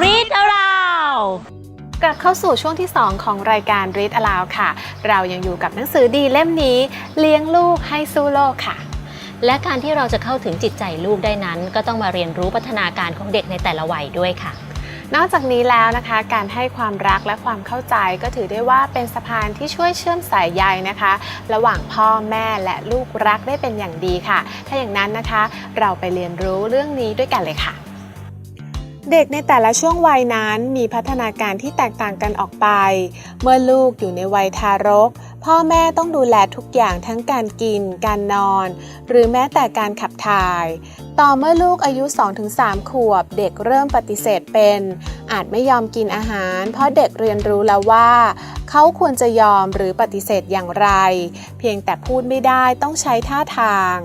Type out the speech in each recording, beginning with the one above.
Read aloud กลับเข้าสู่ช่วงที่ 2 ของรายการ Read Aloud ค่ะ เรายังอยู่กับหนังสือดีเล่มนี้ เลี้ยงลูกให้สู้โลกค่ะ และการที่เราจะเข้าถึงจิตใจลูกได้นั้น ก็ต้องมาเรียนรู้พัฒนาการของเด็กในแต่ละวัยด้วยค่ะ นอกจากนี้แล้วนะคะ การให้ความรักและความเข้าใจก็ถือได้ว่าเป็นสะพานที่ช่วยเชื่อมสายใยนะคะ ระหว่างพ่อแม่และลูกรักได้เป็นอย่างดีค่ะ ถ้าอย่างนั้นนะคะ เราไปเรียนรู้เรื่องนี้ด้วยกันเลยค่ะ เด็กในแต่ละช่วงวัยนั้นมีพัฒนาการที่แตกต่างกันออกไป เมื่อลูกอยู่ในวัยทารก พ่อแม่ต้องดูแลทุกอย่างทั้งการกิน การนอน หรือแม้แต่การขับถ่าย ต่อเมื่อลูกอายุ 2-3 ขวบ เด็กเริ่มปฏิเสธเป็น อาจไม่ยอมกินอาหาร เพราะเด็กเรียนรู้แล้วว่า เขาควรจะยอมหรือปฏิเสธอย่างไร เพียงแต่พูดไม่ได้ต้องใช้ท่าทาง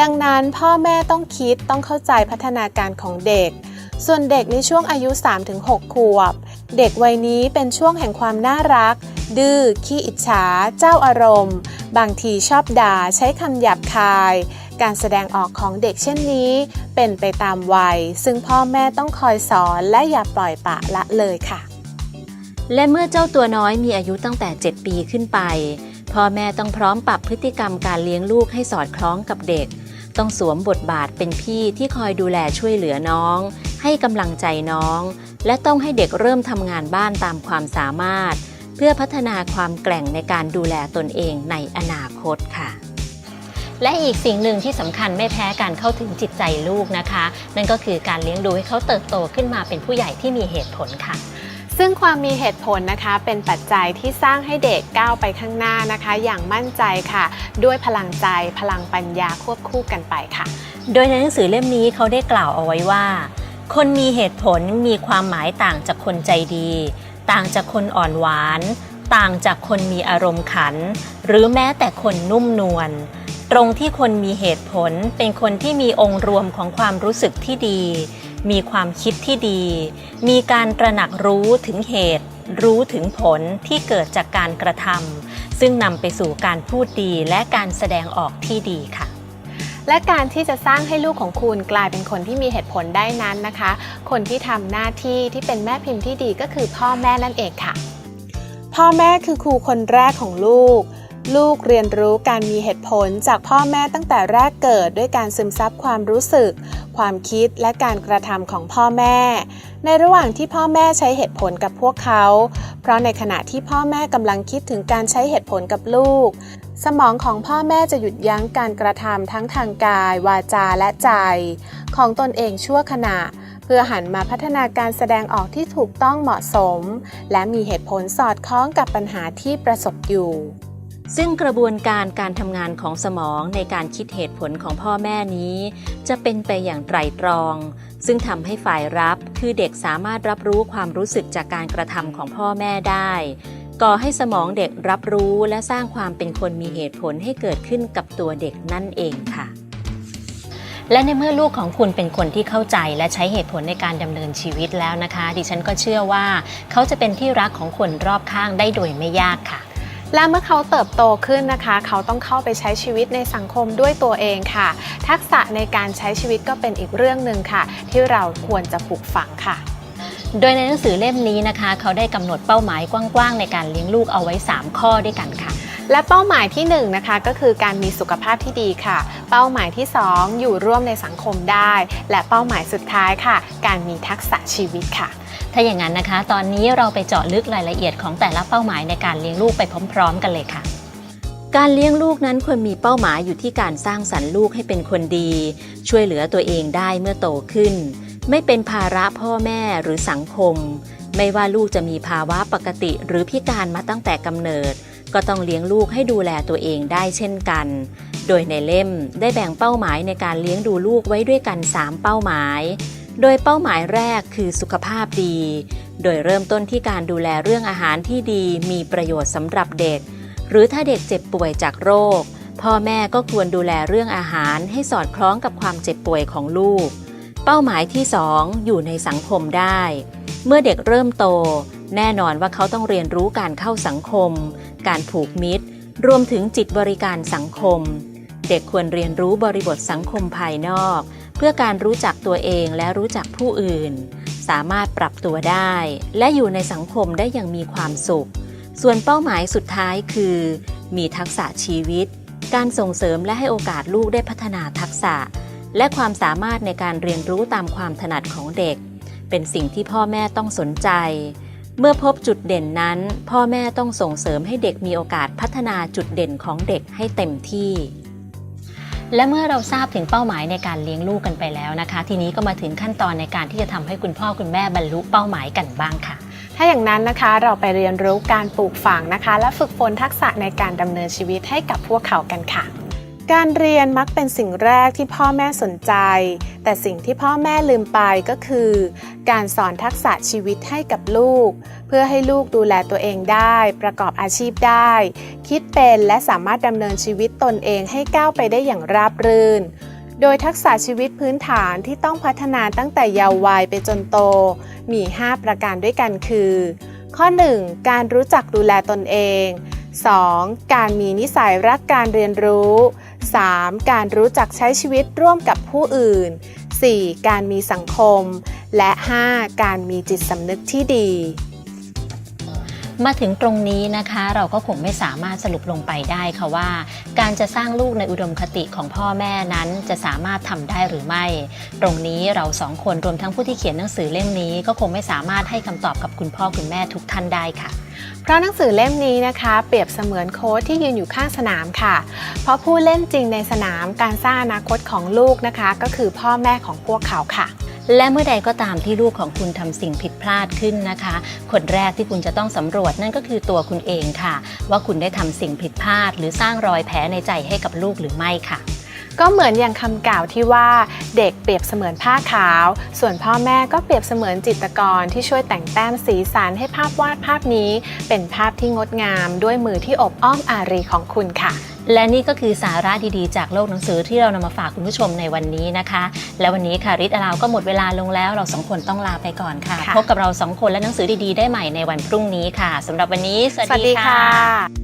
ดังนั้นพ่อแม่ต้องคิดต้องเข้าใจพัฒนาการของเด็ก ส่วนเด็กในช่วงอายุ 3-6 ขวบ เด็กวัยนี้เป็นช่วงแห่งความน่ารัก ดื้อ ขี้อิจฉา เจ้าอารมณ์ บางทีชอบด่า ใช้คำหยาบคาย การแสดงออกของเด็กเช่นนี้ เป็นไปตามวัย ซึ่งพ่อแม่ต้องคอยสอนและอย่าปล่อยปะละเลยค่ะ และเมื่อเจ้าตัวน้อยมีอายุตั้งแต่ 7 ปีขึ้นไป พ่อแม่ต้องพร้อมปรับพฤติกรรมการเลี้ยงลูกให้สอดคล้องกับเด็ก ต้องสวมบทบาทเป็นพี่ที่คอยดูแลช่วยเหลือน้อง ให้กำลังใจน้อง และต้องให้เด็กเริ่มทำงานบ้านตามความสามารถ เพื่อพัฒนาความแกร่งในการดูแลตนเองในอนาคตค่ะ และอีกสิ่งหนึ่งที่สำคัญไม่แพ้การเข้าถึงจิตใจลูกนะคะ นั่นก็คือการเลี้ยงดูให้เขาเติบโตขึ้นมาเป็นผู้ใหญ่ที่มีเหตุผลค่ะซึ่งความมีเหตุผลนะคะเป็นปัจจัยที่สร้างให้เด็กก้าวไปข้างหน้านะคะ อย่างมั่นใจค่ะ ด้วยพลังใจพลังปัญญาควบคู่กันไปค่ะ โดยในหนังสือเล่มนี้เขาได้กล่าวเอาไว้ว่า คนมีเหตุผลมีความหมายต่างจากคนใจดี ต่างจากคนอ่อนหวาน ต่างจากคนมีอารมณ์ขัน หรือแม้แต่คนนุ่มนวลตรงที่คนมีเหตุผลเป็นคนที่มีองค์รวมของความรู้สึกที่ดี มีความคิดที่ดี มีการตระหนักรู้ถึงเหตุ รู้ถึงผลที่เกิดจากการกระทำซึ่งนำไปสู่การพูดดีและการแสดงออกที่ดีค่ะ และการที่จะสร้างให้ลูกของคุณกลายเป็นคนที่มีเหตุผลได้นั้นนะคะ คนที่ทำหน้าที่ที่เป็นแม่พิมพ์ที่ดีก็คือพ่อแม่นั่นเองค่ะ พ่อแม่คือครูคนแรกของลูก ลูกเรียนรู้การมีเหตุผลจากพ่อแม่ตั้งแต่แรกเกิดด้วยการซึมซับความรู้สึก ความคิดและการกระทำของพ่อแม่ ในระหว่างที่พ่อแม่ใช้เหตุผลกับพวกเขา เพราะในขณะที่พ่อแม่กำลังคิดถึงการใช้เหตุผลกับลูก สมองของพ่อแม่จะหยุดยั้งการกระทำทั้งทางกาย วาจาและใจ ของตนเองชั่วขณะเพื่อหันมาพัฒนาการแสดงออกที่ถูกต้องเหมาะสม และมีเหตุผลสอดคล้องกับปัญหาที่ประสบอยู่ ซึ่งกระบวนการการทำงานของสมองในการคิดเหตุผลของพ่อแม่นี้ จะเป็นไปอย่างไตรตรอง ซึ่งทำให้ฝ่ายรับคือเด็กสามารถรับรู้ความรู้สึกจากการกระทำของพ่อแม่ได้ ก่อให้สมองเด็กรับรู้และสร้างความเป็นคนมีเหตุผลให้เกิดขึ้นกับตัวเด็กนั่นเองค่ะ และในเมื่อลูกของคุณเป็นคนที่เข้าใจและใช้เหตุผลในการดำเนินชีวิตแล้วนะคะ ดิฉันก็เชื่อว่า เขาจะเป็นที่รักของคนรอบข้างได้โดยไม่ยากค่ะ และเมื่อเขาเติบโตขึ้นนะคะ เขาต้องเข้าไปใช้ชีวิตในสังคมด้วยตัวเองค่ะ ทักษะในการใช้ชีวิตก็เป็นอีกเรื่องหนึ่งค่ะ ที่เราควรจะปลูกฝังค่ะโดยในหนังสือเล่มนี้นะคะ เขาได้กำหนดเป้าหมายกว้างๆ ในการเลี้ยงลูกเอาไว้ 3 ข้อด้วยกันค่ะ และเป้าหมายที่1นงนะคะก็คือการมีสุขภาพที่ดีค่ะ เป้าหมายที่ 2 อยู่ร่วมในสังคมได้ และเป้าหมายสุดท้ายค่ะ การมีทักษะชีวิตค่ะ ถ้าอย่างนั้นนะคะ ตอนนี้เราไปเจาะลึกรายละเอียดของแต่ละเป้าหมายในการเลี้ยงลูกไปพร้อม ๆ กันเลยค่ะ การเลี้ยงลูกนั้นควรมีเป้าหมายอยู่ที่การสร้างสรรค์ลูกให้เป็นคนดี ช่วยเหลือตัวเองได้เมื่อโตขึ้น ไม่เป็นภาระพ่อแม่หรือสังคม ไม่ว่าลูกจะมีภาวะปกติหรือพิการมาตั้งแต่กำเนิด ก็ต้องเลี้ยงลูกให้ดูแลตัวเองได้เช่นกัน โดยในเล่มได้แบ่งเป้าหมายในการเลี้ยงดูลูกไว้ด้วยกัน 3 เป้าหมาย โดยเป้าหมายแรกคือสุขภาพดี โดยเริ่มต้นที่การดูแลเรื่องอาหารที่ดีมีประโยชน์สำหรับเด็ก หรือถ้าเด็กเจ็บป่วยจากโรค พ่อแม่ก็ควรดูแลเรื่องอาหารให้สอดคล้องกับความเจ็บป่วยของลูก เป้าหมายที่ 2 อยู่ในสังคมได้ เมื่อเด็กเริ่มโต แน่นอนว่าเขาต้องเรียนรู้การเข้าสังคม การผูกมิตร รวมถึงจิตบริการสังคม เด็กควรเรียนรู้บริบทสังคมภายนอก พื่อการรู้จักตัวเองและรู้จักผู้อื่น สามารถปรับตัวได้ และอยู่ในสังคมได้อย่างมีความสุข ส่วนเป้าหมายสุดท้ายคือ มีทักษะชีวิต การส่งเสริมและให้โอกาสลูกได้พัฒนาทักษะ และความสามารถในการเรียนรู้ตามความถนัดของเด็ก เป็นสิ่งที่พ่อแม่ต้องสนใจ เมื่อพบจุดเด่นนั้น พ่อแม่ต้องส่งเสริมให้เด็กมีโอกาสพัฒนาจุดเด่นของเด็กให้เต็มที่ และเมื่อเราทราบถึงเป้าหมายในการเลี้ยงลูกกันไปแล้วนะคะ ทีนี้ก็มาถึงขั้นตอนในการที่จะทำให้คุณพ่อคุณแม่บรรลุเป้าหมายกันบ้างค่ะ ถ้าอย่างนั้นนะคะเราไปเรียนรู้การปลูกฝังนะคะ และฝึกฝนทักษะในการดำเนินชีวิตให้กับพวกเขากันค่ะ การเรียนมักเป็นสิ่งแรกที่พ่อแม่สนใจ แต่สิ่งที่พ่อแม่ลืมไปก็คือ การสอนทักษะชีวิตให้กับลูก เพื่อให้ลูกดูแลตัวเองได้ ประกอบอาชีพได้ คิดเป็นและสามารถดำเนินชีวิตตนเองให้ก้าวไปได้อย่างราบรื่น โดยทักษะชีวิตพื้นฐานที่ต้องพัฒนาตั้งแต่เยาว์วัยไปจนโต มี 5 ประการด้วยกันคือ ข้อ 1. การรู้จักดูแลตนเอง 2. การมีนิสัยรักการเรียนรู้ 3. การรู้จักใช้ชีวิตร่วมกับผู้อื่น 4. การมีสังคม และ 5. การมีจิตสำนึกที่ดี มาถึงตรงนี้นะคะเราก็คงไม่สามารถสรุปลงไปได้ค่ะว่า การจะสร้างลูกในอุดมคติของพ่อแม่นั้นจะสามารถทำได้หรือไม่ ตรงนี้เราสองคนรวมทั้งผู้ที่เขียนหนังสือเล่มนี้ก็คงไม่สามารถให้คำตอบกับคุณพ่อคุณแม่ทุกท่านได้ค่ะ เพราะหนังสือเล่มนี้นะคะ เปรียบเสมือนโค้ชที่ยืนอยู่ข้างสนามค่ะ เพราะผู้เล่นจริงในสนามการสร้างอนาคตของลูกนะคะ ก็คือพ่อแม่ของพวกเขาค่ะ และเมื่อใดก็ตามที่ลูกของคุณทำสิ่งผิดพลาดขึ้นนะคะ คนแรกที่คุณจะต้องสำรวจนั่นก็คือตัวคุณเองค่ะ ว่าคุณได้ทำสิ่งผิดพลาด หรือสร้างรอยแผลในใจให้กับลูกหรือไม่ค่ะก็เหมือนอย่างคำกล่าวที่ว่าเด็กเปรียบเสมือนผ้าขาว ส่วนพ่อแม่ก็เปรียบเสมือนจิตรกรที่ช่วยแต่งแต้มสีสันให้ภาพวาดภาพนี้ เป็นภาพที่งดงามด้วยมือที่อบอ้อมอารีของคุณค่ะ และนี่ก็คือสาระดีๆ จากโลกหนังสือที่เรานำมาฝากคุณผู้ชมในวันนี้นะคะ และวันนี้ค่ะริดอาราวก็หมดเวลาลงแล้วเราสองคนต้องลาไปก่อนค่ะค่ะ พบกับเราสองคนและหนังสือดีๆ ได้ใหม่ในวันพรุ่งนี้ค่ะสำหรับวันนี้ สวัสวัสดีค่ะ